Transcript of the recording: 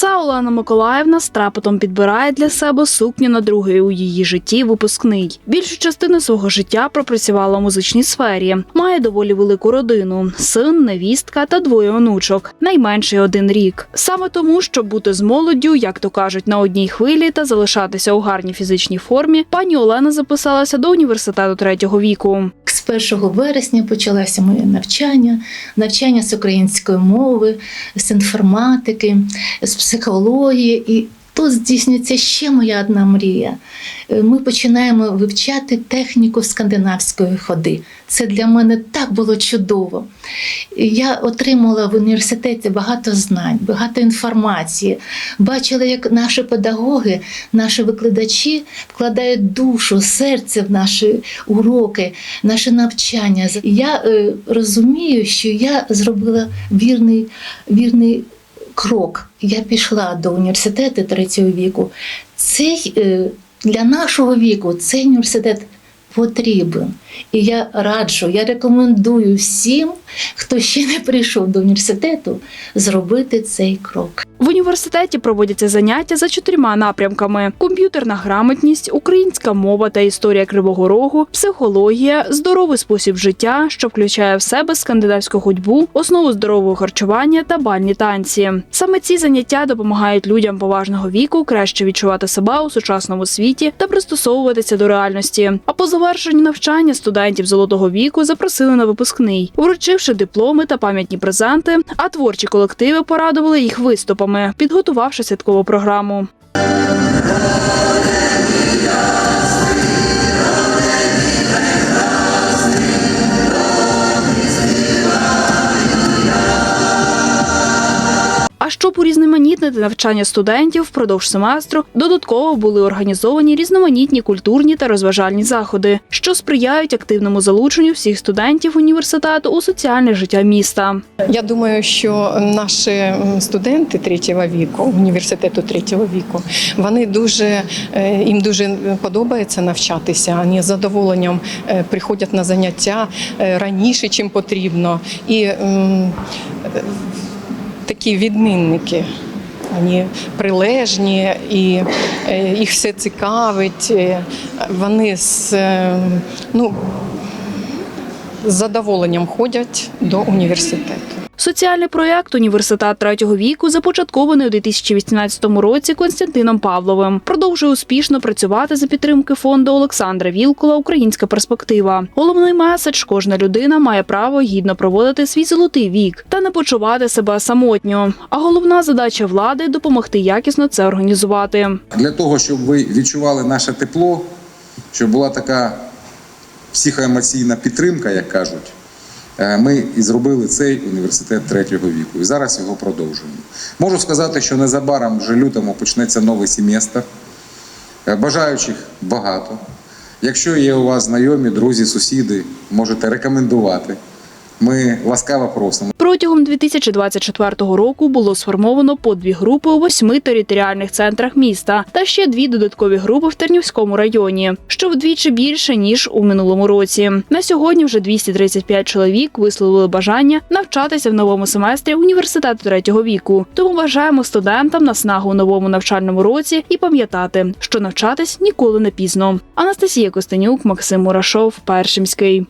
Краса Олена Миколаївна з трапотом підбирає для себе сукню на другий у її житті випускний. Більшу частину свого життя пропрацювала у музичній сфері. Має доволі велику родину: син, невістка та двоє онучок, найменший один рік. Саме тому, щоб бути з молоддю, як то кажуть, на одній хвилі та залишатися у гарній фізичній формі, пані Олена записалася до університету третього віку. З 1 вересня почалося моє навчання, навчання з української мови, з інформатики, з психології. І тут здійснюється ще моя одна мрія. Е, Ми починаємо вивчати техніку скандинавської ходи. Це для мене так було чудово. Я отримала в університеті багато знань, багато інформації. Бачила, як наші педагоги, наші викладачі вкладають душу, серце в наші уроки, наше навчання. Я е, розумію, що я зробила вірний, вірний крок. Я пішла до університету третього віку. Цей, е, для нашого віку цей університет потрібен. І я раджу, я рекомендую всім, хто ще не прийшов до університету, зробити цей крок. В університеті проводяться заняття за чотирма напрямками: комп'ютерна грамотність, українська мова та історія Кривого Рогу, психологія, здоровий спосіб життя, що включає в себе скандинавську ходьбу, основу здорового харчування та бальні танці. Саме ці заняття допомагають людям поважного віку краще відчувати себе у сучасному світі та пристосовуватися до реальності. А по завершенню навчання студентів золотого віку запросили на випускний, вручивши дипломи та пам'ятні презенти. А творчі колективи порадували їх виступами, підготувавши святкову програму. Щоб урізноманітнити навчання студентів впродовж семестру, додатково були організовані різноманітні культурні та розважальні заходи, що сприяють активному залученню всіх студентів університету у соціальне життя міста. Я думаю, що наші студенти третього віку, університету третього віку, вони дуже е, їм дуже подобається навчатися. Вони з задоволенням е, приходять на заняття е, раніше, чим потрібно, і такі відмінники. Вони прилежні і е, їх все цікавить. е, Вони з, е, ну, з задоволенням ходять до університету. Соціальний проєкт Університет третього віку започаткований у 2018 році Константином Павловим. Продовжує успішно працювати за підтримки фонду Олександра Вілкула Українська перспектива. Головний меседж кожна людина має право гідно проводити свій золотий вік та не почувати себе самотньо. А головна задача влади допомогти якісно це організувати. Для того, щоб ви відчували наше тепло, щоб була така психоемоційна підтримка, як кажуть, ми і зробили цей університет третього віку. І зараз його продовжуємо. Можу сказати, що незабаром вже лютому почнеться новий семестр. Е, Бажаючих багато. Якщо є у вас знайомі, друзі, сусіди, можете рекомендувати. Ми ласкаво просимо. Протягом 2024 року було сформовано по дві групи у восьми територіальних центрах міста та ще дві додаткові групи в Тернівському районі, що вдвічі більше ніж у минулому році. На сьогодні вже 235 чоловік висловили бажання навчатися в новому семестрі університету третього віку. Тому бажаємо студентам наснагу у новому навчальному році і пам'ятати, що навчатись ніколи не пізно. Анастасія Костенюк, Максим Мурашов, Першимський.